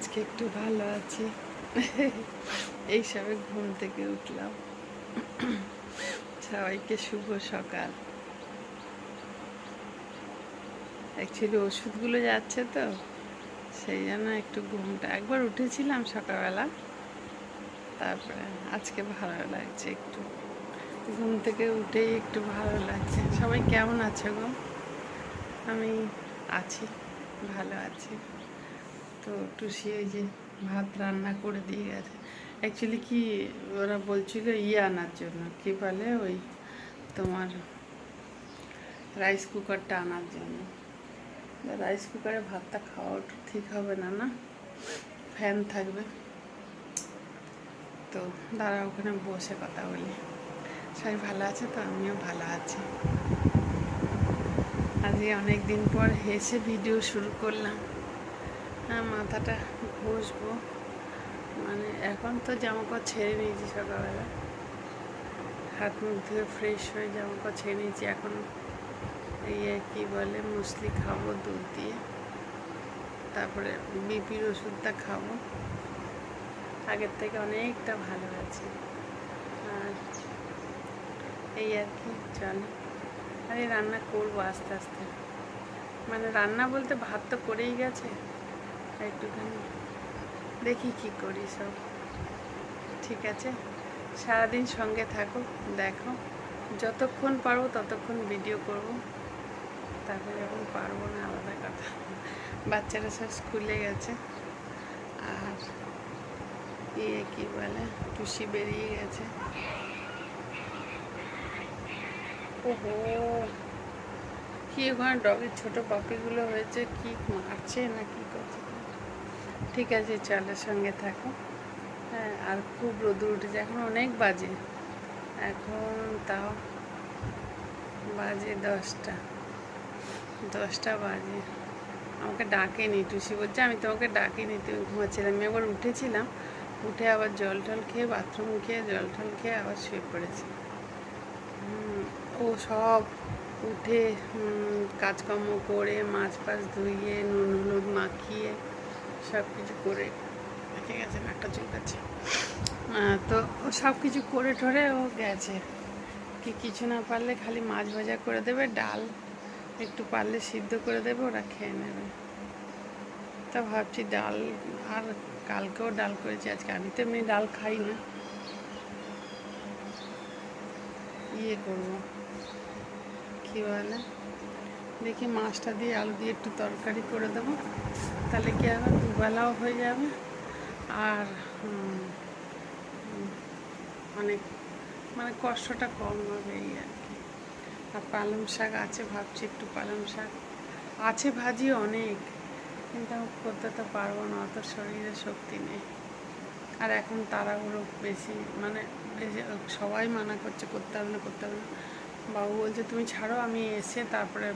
আজকে একটু ভালো আছি। এই সবে ঘুম থেকে উঠলাম। সবাইকে শুভ সকাল। অ্যাকচুয়ালি ওষুধগুলো যাচ্ছে তো, সেই জন্য একটু ঘুমটা, একবার উঠেছিলাম সকালবেলা। তারপরে আজকে ভালো লাগছে একটু। ঘুম থেকে উঠেই একটু ভালো লাগছে। সবাই কেমন আছে গো? আমি আছি, ভালো আছি। তো টুসি ওই যে ভাত রান্না করে দিয়ে গেছে। অ্যাকচুয়ালি কি ওরা বলছিল ইয়ে আনার জন্য। কি বলে ওই তোমার রাইস কুকারটা আনার জন্য। রাইস কুকারে ভাতটা খাওয়া ঠিক হবে না না? ফ্যান থাকবে। তো দাঁড়া, ওখানে বসে কথা বলি। সবাই ভালো আছে তো? আমিও ভালো আছি। আজকে অনেক দিন পর হেসে ভিডিও শুরু করলাম। মাথাটা ঘষবো। মানে এখন তো জামা কাপড় ছেড়ে নিয়েছি সকালবেলা। হাত মুখ ধুয়ে ফ্রেশ হয়ে জামা কাপড় ছেড়ে নিয়েছি। এখন ইয়ে কী বলে মুসলি খাব দুধ দিয়ে। তারপরে বিপির ওষুধটা খাব। আগের থেকে অনেকটা ভালো আছে। আর এই আর কি চলে আরে রান্না করব আস্তে আস্তে। মানে রান্না বলতে ভাত তো করেই গেছে। একটুখানি। দেখি কি করি সব। ঠিক আছে? সারাদিন সঙ্গে থাকো, দেখো। যতক্ষণ পারব ততক্ষণ ভিডিও করব তারপরে যখন পারব না, আলাদা কথা। বাচ্চারা সব স্কুলে গেছে। আর ইয়ে কি বলে, টুসি বেরিয়ে গেছে। ওহো! কি ওখানে ডগের ছোট পাপিগুলো হয়েছে, কি মারছে না কি করছে? ঠিক আছে চলের সঙ্গে থাকো। হ্যাঁ আর খুব রোদুর উঠেছে, এখন অনেক বাজে। এখন তাও বাজে দশটা। দশটা বাজে। আমাকে ডাকেনি, টুসি বলছে, আমি তোমাকে ডাকিনি, তুমি ঘুমাচ্ছিলাম আমি একবার উঠেছিলাম, উঠে আবার জল টল খেয়ে বাথরুম খেয়ে জল টল খেয়ে আবার শুয়ে পড়েছি। ও সব উঠে কাজকর্ম করে, মাছ ফাছ ধুইয়ে, নুন হলুদ মাখিয়ে সব কিছু করে। ঠিক আছে একটা চুলকাচ্ছে আহ, তো ও সব কিছু করে টরে ও গেছে। কি কিছু না পারলে খালি মাছ ভাজা করে দেবে ডাল একটু পারলে সিদ্ধ করে দেবে ওরা খেয়ে নেবে। তা ভাবছি ডাল আর কালকেও ডাল করেছি আজকে আমি তো এমনি ডাল খাই না। ইয়ে করব। কী বলে? দেখি মাছটা দিয়ে আলু দিয়ে একটু তরকারি করে দেবো। তাহলে কি হবে? দুবেলাও হয়ে যাবে। আর অনেক মানে কষ্টটা কম হবে এই আর কি। আর পালং শাক আছে, ভাবছি একটু পালং শাক। আছে ভাজি অনেক, কিন্তু আমি করতে তো পারব না, অত শরীরে শক্তি নেই। আর এখন তাড়াহুড়ো বেশি মানে বেশি সবাই মানা করছে, করতে হবে না, করতে হবে না। বাবু বলছে, তুমি ছাড়ো, আমি এসে তারপরে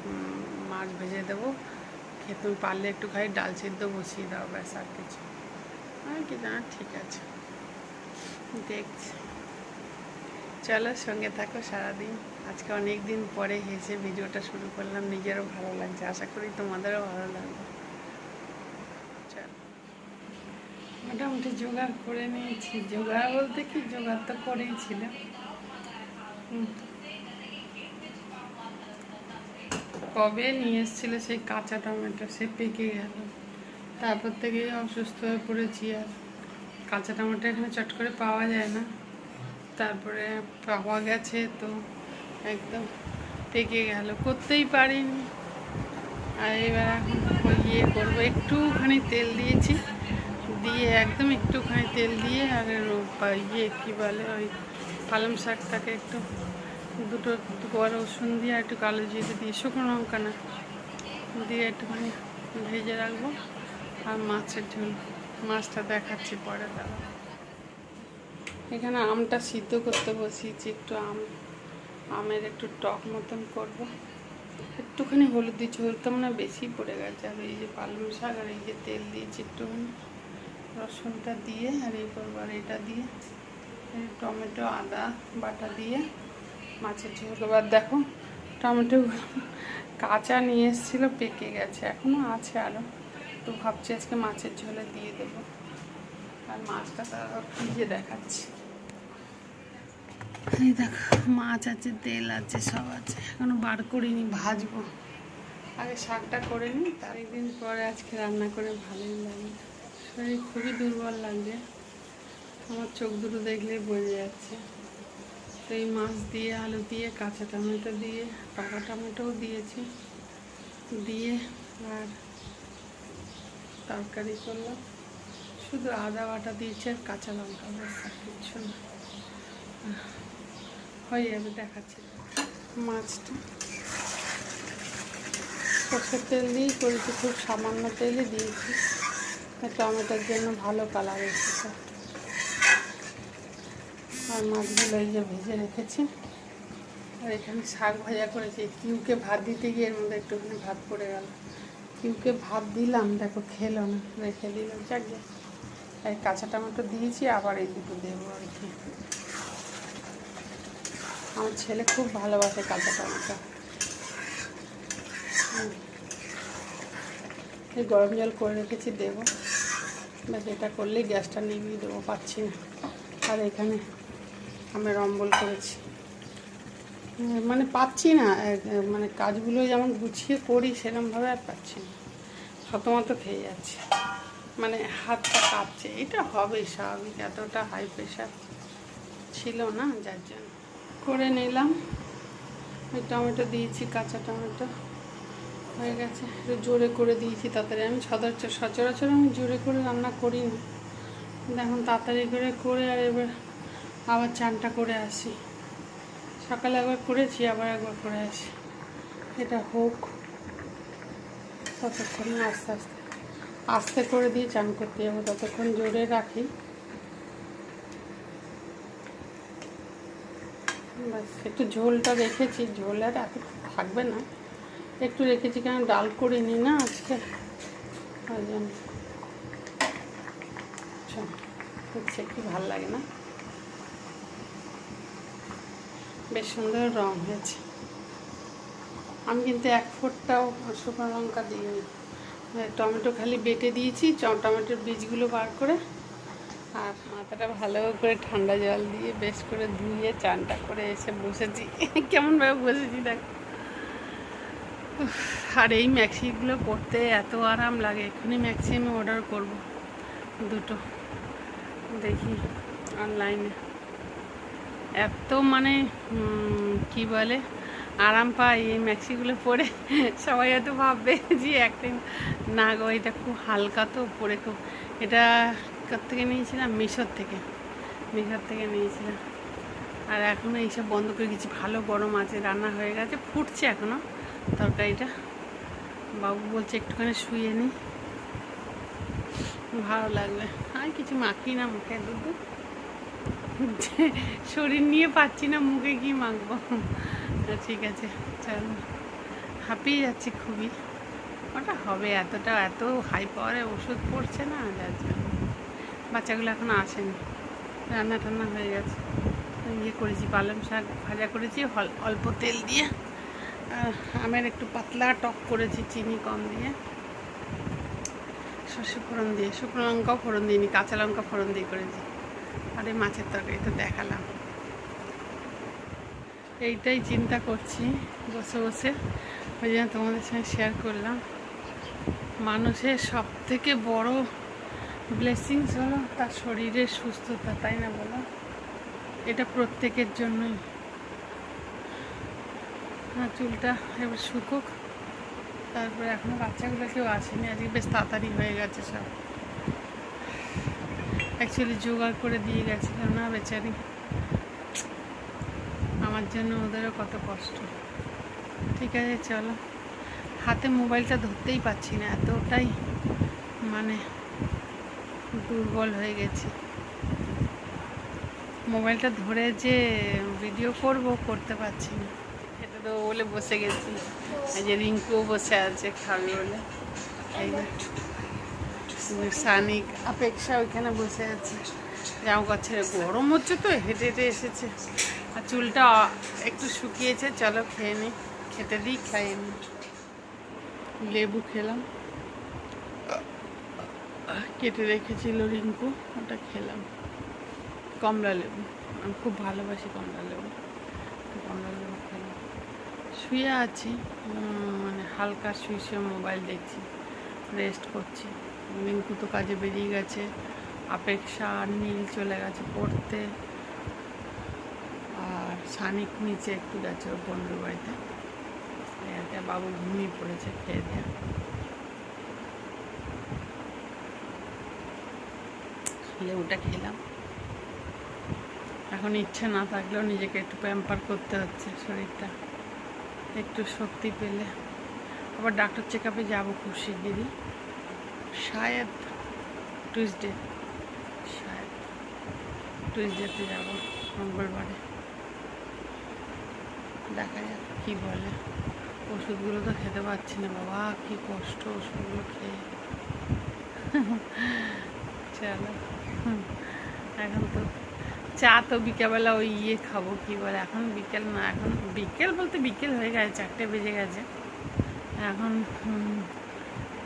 মাছ ভেজে দেবো। খেয়ে তুমি পারলে একটু খাই ডাল সিদ্ধ বসিয়ে দাও, ব্যাস আর কিছু। আমি কি জানা, ঠিক আছে। দেখছি। চলো, সঙ্গে থাকো সারাদিন। আজকে অনেক দিন পরে হেসে ভিডিওটা শুরু করলাম। নিজেরও ভালো লাগছে। আশা করি তোমাদেরও ভালো লাগবে। চলো। মোটামুটি জোগাড় করে নিয়েছি। জোগাড় বলতে কি? জোগাড় তো করেই ছিল হুম। কবে নিয়ে এসেছিল সেই কাঁচা টমেটো, সে পেকে গেল। তারপর থেকেই অসুস্থ হয়ে পড়েছি আর। কাঁচা টমেটো এখানে চট করে পাওয়া যায় না। তারপরে পাওয়া গেছে তো একদম পেকে গেল, করতেই পারিনি। আর এবার এখন ইয়ে করব, একটুখানি তেল দিয়েছি। দিয়ে একদম একটুখানি তেল দিয়ে আর ইয়ে কী বলে ওই পালং শাকটাকে একটু দুটো বড় রসুন দিয়ে একটু কালো জিরে দিয়ে শুকনো লঙ্কা না দিয়ে একটুখানি ভেজে রাখব আর মাছের ঝোল। মাছটা দেখাচ্ছি পরে দাঁড়া এখানে আমটা সিদ্ধ করতে বসিয়েছি, একটু আম, আমের একটু টক মতন করব। একটুখানি হলুদ দিচ্ছি হলুদটা মানে বেশি পড়ে গেছে। আর এই যে পালং শাক আর এই যে তেল দিয়েছি একটুখানি, রসুনটা দিয়ে আর এই করব আর এটা দিয়ে। টমেটো, আদা, বাটা দিয়ে মাছের ঝোল। এবার দেখো, টমেটো কাঁচা নিয়ে এসেছিল, পেকে গেছে এখনও আছে আরও তো ভাবছি আজকে মাছের ঝোলে দিয়ে দেবো। আর মাছটা তার ফ্রিজে দেখাচ্ছি। এই দেখো, মাছ আছে, তেল আছে, সব আছে। এখনও বার করিনি, ভাজবো। আগে শাকটা করে নিই তার একদিন পরে আজকে রান্না করে ভালোই লাগে শরীর খুবই দুর্বল লাগছে আমার চোখ দুটো দেখলেই বোঝা যাচ্ছে। এই মাছ দিয়ে, আলু দিয়ে, কাঁচা টমেটো দিয়ে, পাকা টমেটোও দিয়েছি। দিয়ে আর তরকারি করলাম। শুধু আদা বাটা দিয়েছি আর কাঁচা লঙ্কা ব্যাস আর কিচ্ছু না। হয়ে যাবে, দেখাচ্ছি। মাছটা সর্ষের তেল দিয়েই করেছি, খুব সামান্য তেলে দিয়েছি। টমেটোর জন্য ভালো কালার এসেছে। আর মাছগুলো এই যে ভেজে রেখেছি। আর এখানে শাক ভাজা করেছি। কিউকে ভাত দিতে গিয়ে এর মধ্যে একটুখানি ভাত পড়ে গেল। কিউকে ভাত দিলাম, দেখো খেলো না, রেখে দিল, যাকে এই কাঁচা টমেটো দিয়েছি, আবার এই দুটো দেবো আর কি। আমার ছেলে খুব ভালোবাসে কাঁচা টমেটো এই গরম জল করে রেখেছি, দেবো। ব্যাস, এটা করলেই গ্যাসটা নিভিয়ে দেবো, পাচ্ছি না। আর এখানে আমি রম্বল করেছি। মানে পাচ্ছি না মানে কাজগুলো যেমন গুছিয়ে করি সেরকমভাবে আর পাচ্ছি না। শতমত খেয়ে যাচ্ছে। মানে হাতটা কাঁপছে, এটা হবে স্বাভাবিক, এতটা হাই প্রেশার ছিল না, যার জন্য। করে নিলাম। ওই টমেটো দিয়েছি, কাঁচা টমেটো। হয়ে গেছে। একটু জোরে করে দিয়েছি তাড়াতাড়ি। আমি সচরাচর সচরাচর আমি জোরে করে রান্না করি না। এখন তাড়াতাড়ি করে করে আর এবার আবার চানটা করে আসি। সকালে একবার করেছি আবার একবার করে আসি। এটা হোক। ততক্ষণ আস্তে আস্তে আস্তে করে দিয়ে চান করতে যাব ততক্ষণ জোরে রাখি। ব্যাস একটু ঝোলটা রেখেছি। ঝোল আর এত থাকবে না। একটু রেখেছি কেন? ডাল করিনি না আজকে। ওই জন্য। আচ্ছা, কি ভালো লাগে না। বেশ সুন্দর রং হয়েছে। আমি কিন্তু এক ফোঁটটাও শুকনো লঙ্কা দিইনি। মানে টমেটো খালি বেটে দিয়েছি টমেটোর বীজগুলো বার করে আর মাথাটা ভালো করে ঠান্ডা জল দিয়ে বেশ করে ধুয়ে চানটা করে এসে বসেছি। কেমনভাবে বসেছি দেখ। আর এই ম্যাক্সিগুলো পরতে এত আরাম লাগে, এক্ষুনি ম্যাক্সি আমি অর্ডার করব। দুটো, দেখি অনলাইনে এত মানে কি বলে, আরাম পাই এই ম্যাক্সিগুলো পরে। সবাই হয়তো ভাববে যে একটা না গো, এটা খুব হালকা তো, পরে খুব, এটা থেকে নিয়েছিলাম? মিশোর থেকে মিশোর থেকে নিয়েছিলাম। আর এখনও এইসব বন্ধ করে গেছি ভালো গরম আছে, রান্না হয়ে গেছে, ফুটছে এখনও তরকারিটা। বাবু বলছে একটুখানি শুয়ে নিই ভালো লাগবে। আর কিছু মাখি না মুখে দুধ শরীর নিয়ে পাচ্ছি না, মুখে কি মাখবো? ঠিক আছে, চলো। হাঁপিয়ে যাচ্ছি খুবই। ওটা হবে, এতটা, এত হাই পাওয়ারে ওষুধ পড়ছে না, যার জন্য। বাচ্চাগুলো এখনও আসেনি। রান্না টান্না হয়ে গেছে। ইয়ে করেছি, পালং শাক ভাজা করেছি অল্প তেল দিয়ে। আমের একটু পাতলা টক করেছি, চিনি কম দিয়ে। সর্ষে ফোড়ন দিয়ে, শুকনো লঙ্কাও ফোড়ন দিইনি, কাঁচা লঙ্কা ফোড়ন দিয়ে করেছি। আর মাছের তরকারি তো দেখালাম। এইটাই চিন্তা করছি, বসে বসে। ওই জন্য তোমাদের সঙ্গে শেয়ার করলাম। মানুষের সব থেকে বড় ব্লেসিংস হলো তার শরীরের সুস্থতা, তাই না বলো? এটা প্রত্যেকের জন্যই। হ্যাঁ চুলটা এবার শুকুক। তারপরে এখনও বাচ্চাগুলো কেউ আসেনি, আজকে বেশ তাড়াতাড়ি হয়ে গেছে সব। অ্যাকচুয়ালি জোগাড় করে দিয়ে গেছিলাম না বেচারি। আমার জন্য ওদেরও কত কষ্ট। ঠিক আছে, চলো। হাতে মোবাইলটা ধরতেই পাচ্ছি না, এতটাই মানে দুর্বল হয়ে গেছি। মোবাইলটা ধরে যে ভিডিও করব, করতে পারছি না। এটা তো বলে বসে গেছি। এই যে রিঙ্কুও বসে আছে খাবে বলে। এই যে। সানিক অপেক্ষা ওইখানে বসে আছে। জামা কাছে গরম হচ্ছে তো, হেঁটে হেঁটে এসেছে। আর চুলটা একটু শুকিয়েছে, চলো খেয়ে নিই খেতে দিই, খাইয়ে নি। লেবু খেলাম। কেটে রেখেছিল রিঙ্কু, ওটা খেলাম। কমলা লেবু, আমি খুব ভালোবাসি কমলা লেবু। কমলা লেবু খেলাম। শুয়ে আছি মানে হালকা শুয়ে শুয়ে মোবাইল দেখছি রেস্ট করছি। রিঙ্কু তো কাজে বেরিয়ে গেছে। অপেক্ষা আর নীল চলে গেছে পড়তে। আর সানিক নিচে একটু গেছে ওর বন্ধুর বাড়িতে। আর বাবু ঘুমিয়ে পড়েছে খেয়ে দিয়ে। লেবুটা খেলাম। এখন ইচ্ছে না থাকলেও নিজেকে একটু প্যাম্পার করতে হচ্ছে শরীরটা। একটু শক্তি পেলে। আবার ডাক্তার চেক আপে যাব খুব শিগগিরই। শায়দ টুইসডে শায়দ টুইসডেতে যাব মঙ্গলবারে। দেখা যাক কী বলে। ওষুধগুলো তো খেতে পারছি না বাবা, কী কষ্ট ওষুধগুলো খেয়ে। চলো। এখন তো চা তো বিকেলবেলা ওই ইয়ে খাব, কি বলে, এখন বিকেল না, এখন বিকেল বলতে বিকেল হয়ে গেছে, চারটে বেজে গেছে। এখন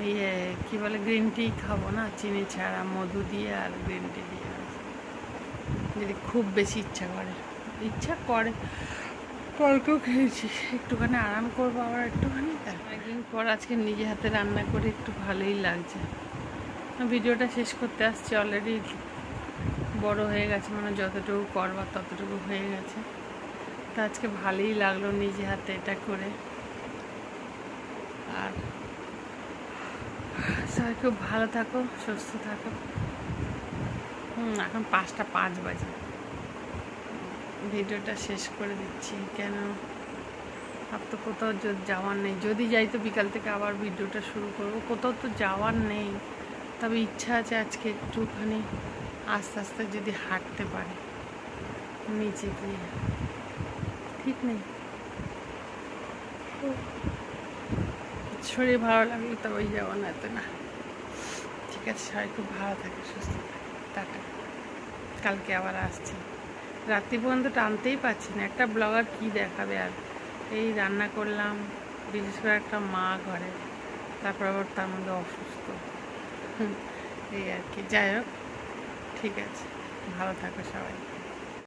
ইয়ে কি বলে গ্রিন টি খাব না, চিনি ছাড়া, মধু দিয়ে আর গ্রিন টি দিয়ে যদি খুব বেশি ইচ্ছা করে। ইচ্ছা করে। কালকেও খেয়েছি। একটুখানি আরাম করব আবার একটুখানি। একদিন পর আজকে নিজে হাতে রান্না করে একটু ভালোই লাগছে। ভিডিওটা শেষ করতে আসছি অলরেডি বড় হয়ে গেছে মানে যতটুকু করবার ততটুকু হয়ে গেছে। তা আজকে ভালোই লাগল নিজে হাতে এটা করে। আর সবাই খুব ভালো থাকো, সুস্থ থাকো। হুম, এখন পাঁচটা পাঁচ বাজে। ভিডিওটা শেষ করে দিচ্ছি, কেন? আর তো কোথাও যাওয়ার নেই। যদি যাই তো বিকাল থেকে আবার ভিডিওটা শুরু করব। কোথাও তো যাওয়ার নেই। তবে ইচ্ছা আছে আজকে একটুখানি আস্তে আস্তে যদি হাঁটতে পারে, নিচে গিয়ে। ঠিক নেই। শরীর ভালো লাগলে তবেই যাওয়া না তো না। আছে সবাই খুব ভালো থাকে, সুস্থ থাকে। কালকে আবার আসছি। রাত্রি পর্যন্ত টানতেই পারছি না। একটা ব্লগার কি দেখাবে আর? এই রান্না করলাম, বিশেষ করে একটা মা ঘরে। তারপর আবার তার মধ্যে অসুস্থ। এই আর কি। যাই হোক, ঠিক আছে। ভালো থাকো সবাই।